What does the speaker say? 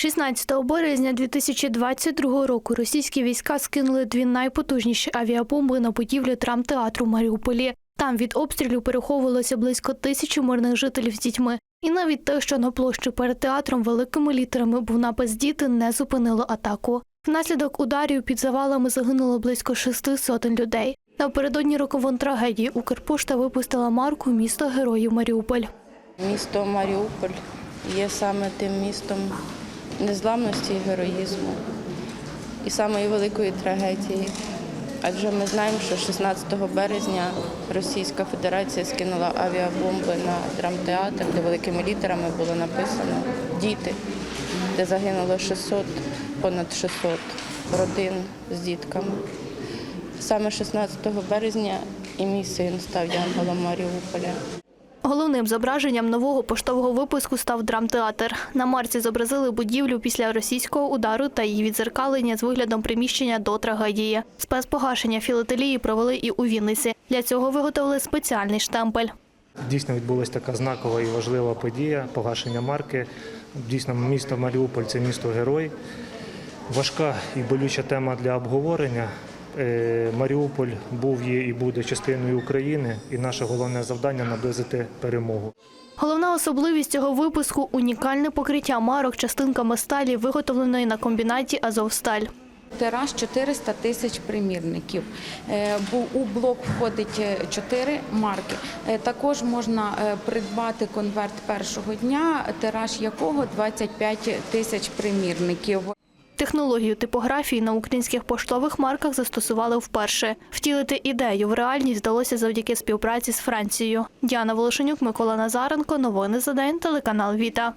16 березня 2022 року російські війська скинули дві найпотужніші авіабомби на будівлю драмтеатру в Маріуполі. Там від обстрілів переховувалося близько тисячі мирних жителів з дітьми. І навіть те, що на площі перед театром великими літерами був напис діти, не зупинило атаку. Внаслідок ударів під завалами загинуло близько шести сотень людей. Напередодні роковин трагедії Укрпошта випустила марку Місто героїв Маріуполь. Місто Маріуполь є саме тим містом незламності і героїзму і самої великої трагедії. Адже ми знаємо, що 16 березня Російська Федерація скинула авіабомби на драмтеатр, де великими літерами було написано Діти, де загинуло 600, понад 600 родин з дітками. Саме 16 березня і мій син став янголом Маріуполя. Головним зображенням нового поштового випуску став драмтеатр. На марці зобразили будівлю після російського удару та її відзеркалення з виглядом приміщення до трагедії. Спецпогашення філателії провели і у Вінниці. Для цього виготовили спеціальний штемпель. Дійсно відбулася така знакова і важлива подія погашення марки. Дійсно, місто Маріуполь це місто герой. Важка і болюча тема для обговорення. Е, Маріуполь був, є і буде частиною України, і наше головне завдання наблизити перемогу. Головна особливість цього випуску унікальне покриття марок частинками сталі, виготовленої на комбінаті Азовсталь. Тираж 400 тисяч примірників. Е, бу- У блок входить 4 марки. Е, Також можна е, придбати конверт першого дня, тираж якого 25 тисяч примірників. Технологію типографії на українських поштових марках застосували вперше. Втілити ідею в реальність вдалося завдяки співпраці з Францією. Діана Волошенюк, Микола Назаренко. Новини за день. Телеканал Віта.